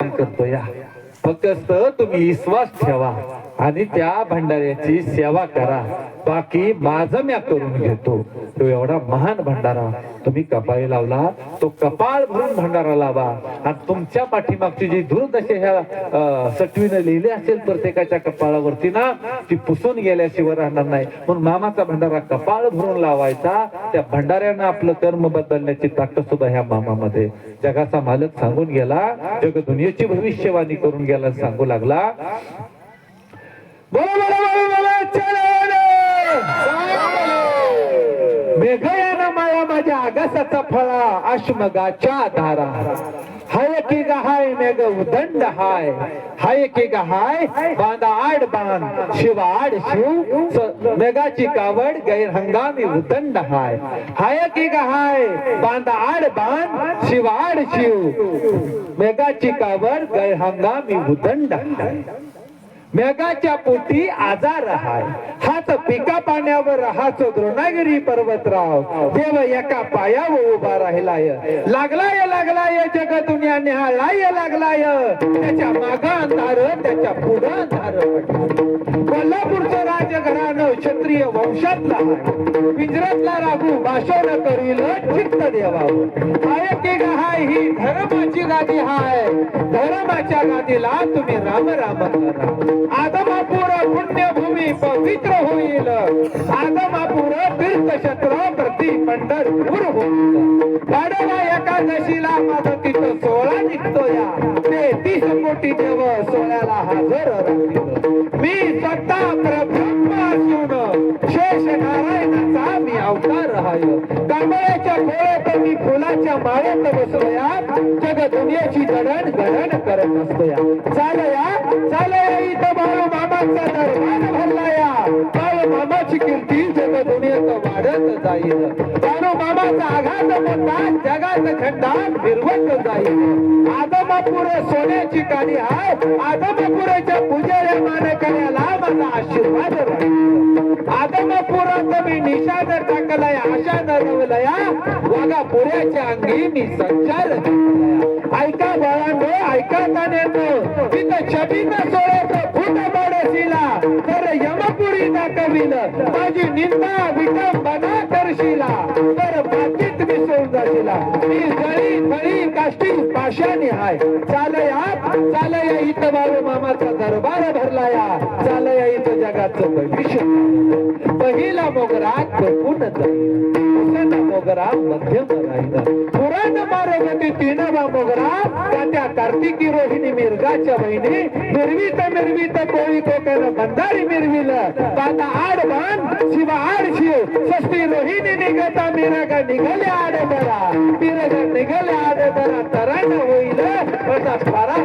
काम करतो या फक्त तुम्ही विश्वास ठेवा आणि त्या भंडाऱ्याची सेवा करा. बाकी माझं म्या करून घेतो. तो एवढा महान भंडारा तुम्ही कपाळी लावला तो कपाळ भरून भंडारा लावा. आणि तुमच्या पाठीमागची जी दुर्दशा ह्या सटवीनं लिहिली असेल प्रत्येकाच्या कपाळावरती ना ती पुसून गेल्याशिवाय राहणार नाही. म्हणून मामाचा भंडारा कपाळ भरून लावायचा. त्या भंडाऱ्यानं आपलं कर्म बदलण्याची ताकद सुद्धा ह्या मामामध्ये. जगाचा मालक सांगून गेला जग दुनियेची भविष्यवाणी करून गेला सांगू लागला. बोला बोला बोला बोला मेघयान माया माझ्या आगासाचा फळा अश्मगाच्या धारा हाय की गहाय मेघ उदंड हाय. हाय की गहाय बांधा आड बांध शिव आड शिव. मेघाची कावड गैर हंगामी उदंड हाय. हाय की गहाय बांधा आड बांध शिव आड शिव. मेघाची कावड गैर हंगामी उदंड हाय. मेघाच्या पोटी आजार राहाय हाच पिका पाण्यावर हाच द्रोणागिरी पर्वतराव. देव एका पायावर उभा राहिलाय. लागलाय लागलाय जग दुनिया निहाळाय लागलाय. त्याच्या माग अंधार त्याच्या पुढं अंधार कोल्हापूरचं राजघराणं क्षत्रिय वंशातला आहे पिंजरातला राघू भाषण करील चित्त देवावर हाय हाय? ही धर्माची गादी हाय. धर्माच्या गादीला तुम्ही राम राम करा. आदमापूर पुण्यभूमी पवित्र होईल. आदमापूर तीर्थक्षेत्र प्रति पंढरपूर होईल. पाडवा एकादशीला माझं तिथं सोळा निघतो या तेहतीस कोटी देव सोळ्याला हजर मी स्वतः कमळाच्या खोळ्यात मी फुलाच्या माळ्यात बसलोया. जग दुनियाची जडण घडण करत असतोया. चालया चालया इथं बाळू मामाचा दरबार भरलाया. बाळू मामाची कीर्ती जग दुनियेत वाढत जाईल. बाळू मामाचा आघात मोठा जगात झेंडा फिरवत जाईल. आदमापूर सोन्याची काळी हाय. आदमापुराच्या पुजाऱ्या मानकऱ्याला माझा आशीर्वाद राहील. आदमापुरात मी निषाद टाकलाय आशा नरवलया वागा पुऱ्याच्या अंगी मी संचार केलाय. ऐका बाळांनो ऐका तान्यांनो तिथं छबीनं सोळ्याचं फुट पाडशीला तर यमपुरी दाखविल माझी निंदा विटंबना करशिला तर मातीत मिसळून जाशीला. मी जळी थळी काष्टी पाशाने हाय. चालया चालया इथं बाळू मामाचा दरबार भरलाया. चालया इथं जगाचं भविष्य. पहिला मोगरा कपून जाईल. दुसरा मोगरा मध्यम राहिला. पुराण मारगती तीनवा मोगरा त्या त्या कार्तिकी रोहिणी मिरगाच्या बहिणी मिरवीत मिरवीत कोळी कोकण बंधारी मिरविल. पाता आड बाण शिवा आड शिव सस्ती रोहिणी निघता मिरग निघाले आड बरा मिरग निघाले आड बरा तरण होईल. त्याचा पारा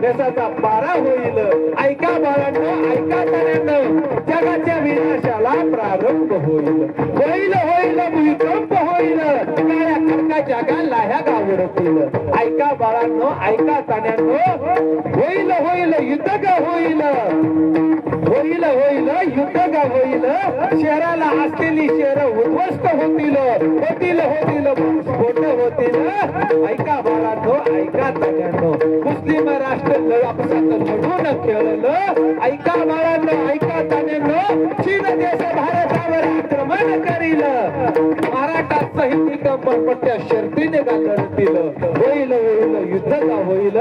त्याचा पारा होईल. ऐका बाळांना ऐका तऱ्यांनो जगाच्या विनाशाला प्रारंभ होईल. होईल होईल भूकंप होईल. काळ्या खडकाच्या गाला ह्या गावरतील ऐका बाळांनो ऐका ताण्यांनो होईल होईल युद्ध ग होईल. होईल होईल युद्ध ग होईल. शहराला असलेली शहर उद्ध्वस्त होतील. होतील होतील स्फोट होतील. ऐका बाळांनो ऐका ताण्यांनो मुस्लिम राष्ट्र ल- आपसात लढून खेळलं. ऐका बाळांनो ऐका ताण्यांनो चीन देश भारतावर होईल होईल युद्ध का होईल.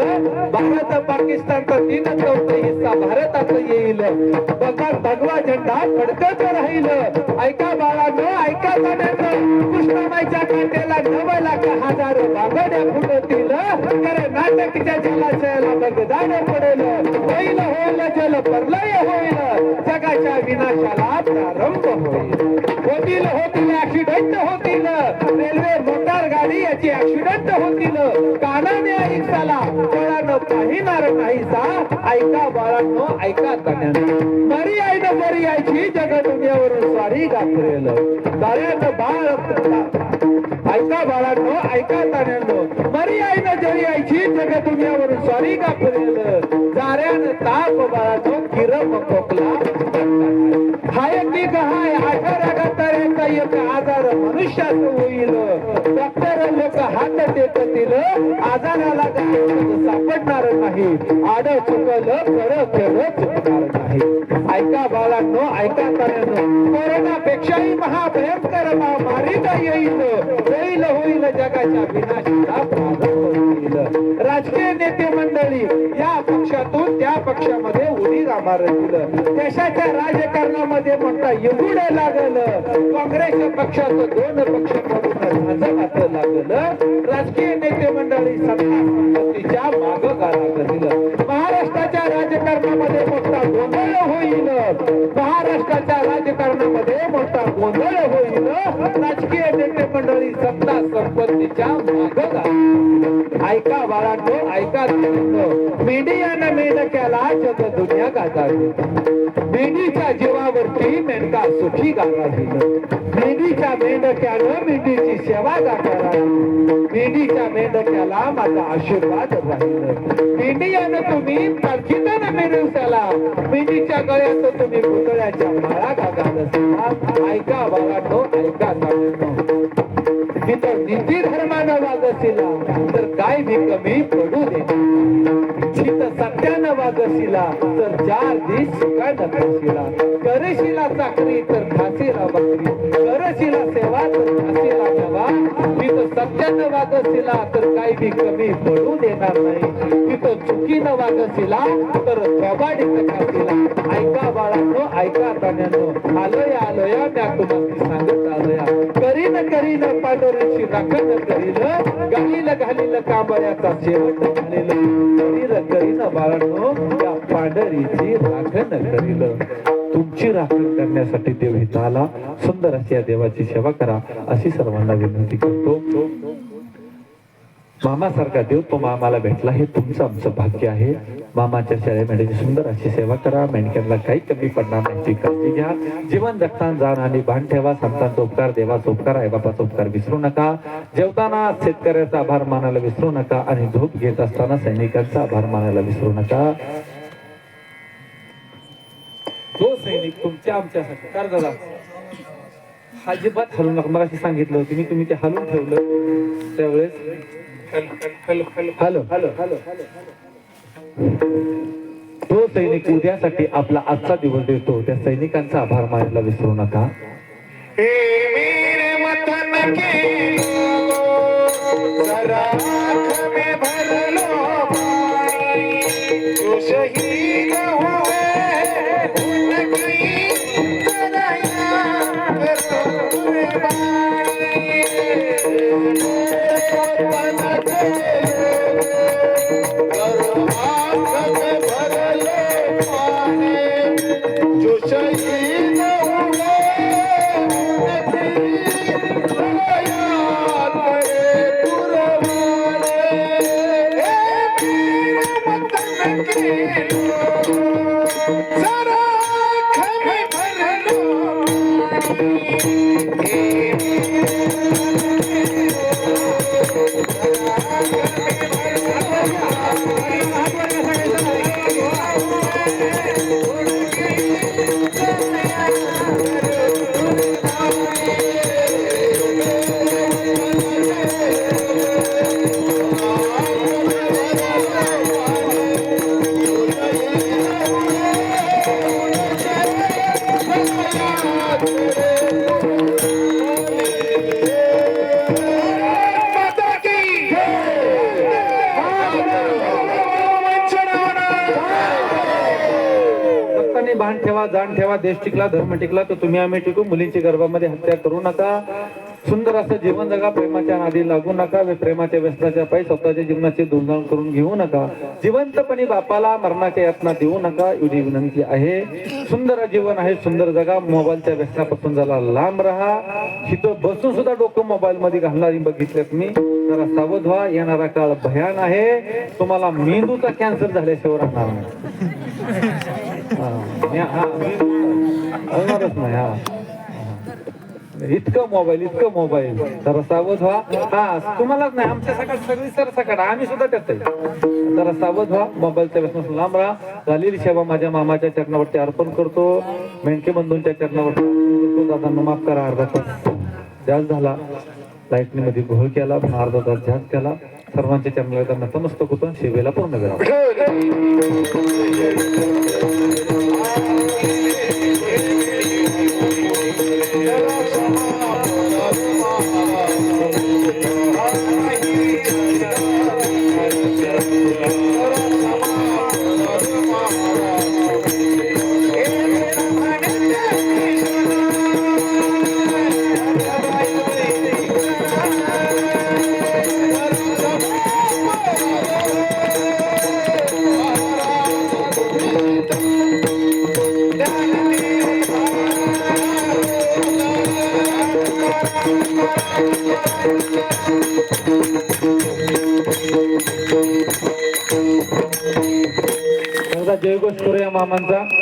भारत पाकिस्तानचा तीन चौथा हिस्सा भारतात येईल. बघा भगवा झेंडा फडकत राहील. ऐका बाळांनो ऐका जाण्यानं कृष्णामाईच्या कांद्याला नव लाख हजार बांगड्या फुटतील. खरे नाटकच्या जलाशयाला बगदान पडेल. होईल होईल जल प्रलय होईल. जगाच्या विनाशाला प्रारंभ होईल. होतील होतील ऍक्सिडेंट होतील. रेल्वे मोटार गाडी याची ऍक्सिडेंट होतील. कानाने ऐकाला कळानं पाहिणार नाहीसा. ऐका बाळांनो ऐका तण्यानं मरी आईनं बरी आयची जग दुनियावरून सारी गाठरेल दाऱ्यानं बाळ ऐका बाळांनो ऐका ताण्यांनो मरी आईनं जरी आयची जग दुनियावरून सारी गाठरेल दाऱ्यानं ताप बाळांनो किरम खोकला हाय की हाय आठवड्या गाताऱ्याचा एक आजार मनुष्यात होईल. डॉक्टर लोक हात टेकतील आजाराला सापडणार नाही. आड चुकलं खरं खरं चुकणार नाही. ऐका बाळांनो ऐका तऱ्यानो कोरोनापेक्षाही महाभयंकर महामारी येईल. होईल होईल जगाच्या विनाशाला प्रारंभ होईल. राजकीय नेते मंडळी या पक्षातून पक्षामध्ये उडी मारतील देशाच्या राजकारणामध्ये मोठा युगुड लागलं. काँग्रेस पक्षाचं दोन पक्ष पडून झांजकात लागलं. राजकीय नेते मंडळी सत्ता संपत्तीच्या माग लागतील महाराष्ट्र राजकारणामध्ये मोठा गोंधळ होईल. महाराष्ट्राच्या राजकारणामध्ये मोठा गोंधळ होईल. राजकीय नेते मंडळी सत्ता संपत्तीच्या माग ऐका बाळांनो ऐका मुलांनो. मेंढियानं मेंढक्याला जग दुनिया गाजावी मेंढीच्या जीवावरती मेंढका सुखी गाजावी मेंढीच्या मेंढक्यानं मेंढीची सेवा गाठावी मेंढीच्या मेंढक्याला माझा आशीर्वाद राहील. मेंढियानं तुम्ही पालखीनं दिवसाला मिनीच्या गळ्यात तुम्ही पुतळ्याच्या माळा घालत असाल ऐका तो ऐका चालून मी तर नीती धर्मानं वागसिला तर काय मी कमी पडू दे. चित सत्यानं वागसिला तर चार दिस सुखानं खासिला करशिला चाकरी तर खासीला बकरी. करशिला सेवा तर खासीला नवा मी सत्यानं वागसिला तर काही बी कमी पडू देणार नाही. मी तर चुकीनं वागसिला तर प्रभाडित खासीला ऐका बाळांनो ऐका प्राण्यांनो आलोया आलोया म्या तुम्हाला सांगत आलोया. करीन करीन पांढरीची राखण करीन. घालील घालील कांबळ्याचा शेवट घालील. करीन करीन बाळांनो त्या पांढरीची राखण करील. तुमची राखण करण्यासाठी देव इथं आला सुंदर अशी या देवाची सेवा करा अशी सर्वांना विनंती करतो. मामासारखा देव तो मामाला भेटला हे तुमचं आमचं भाग्य आहे. मामाच्या शाळेमध्ये सुंदर अशी सेवा करा. मेंढक्यांना काही कमी पडणार नाही काळजी घ्या. जीवन जगताना जाण आणि भान ठेवा. संतांचा उपकार देवाचा उपकार आई बापाचा उपकार विसरू नका. जेवताना शेतकऱ्याचा आभार मानायला विसरू नका आणि झोप घेत असताना सैनिकांचा आभार मानायला विसरू नका. तो सैनिक तुमच्या आमच्यासाठी. कर दादा. अजिबात हलू नका. मला सांगितलं होतं मी तुम्ही ते हलून ठेवलं. त्यावेळेस हॅलो हॅलो हॅलो तो सैनिक उद्यासाठी आपला आजचा दिवस देतो. त्या सैनिकांचा आभार मानायला विसरू नका. हे के जरा आँख में भर 嗯 भान ठेवा जाण ठेवा देश टिकला धर्म टिकला तर तुम्ही आम्ही टिकू. मुलींची गर्भामध्ये हत्या करू नका. सुंदर असं जीवन जगा प्रेमाच्या नादी लागू नका प्रेमाच्या व्यसनाच्या पायी स्वतःच्या जीवनाची धुमधाम करून घेऊ नका. जिवंतपणी बापाला मरणाच्या यातना देऊ नका. एवढी विनंती आहे. सुंदर जीवन आहे सुंदर जगा. मोबाईलच्या व्यसनापासून जरा लांब राहा. तिथं बसून सुद्धा डोकं मोबाईल मध्ये घालणारी बघितल्यात मी. जरा सावध व्हा. येणारा काळ भयान आहे. तुम्हाला मेंदूचा कॅन्सर झाल्याशिवाय राहणार नाही. होणारच नाही हा. इतकं मोबाईल इतकं मोबाईल जरा सावध व्हा. हा तुम्हालाच नाही आमच्या सकाळ सगळी सर सकाळ आम्ही सुद्धा त्यात आहे. जरा सावध व्हा मोबाईलच्या व्यसन लांब राहा. झालेली सेवा माझ्या मामाच्या चरणावरती अर्पण करतो. मेंके बंधूंच्या चरणावरती दादांना माफ करा अर्धा तास जास्त झाला. लाईटनीमध्ये घोळ केला पण अर्धा तास झाक केला. सर्वांच्या चरणाला त्यांना समस्त कुठून सेवेला पूर्ण करा जयघोष करूया मामांचा.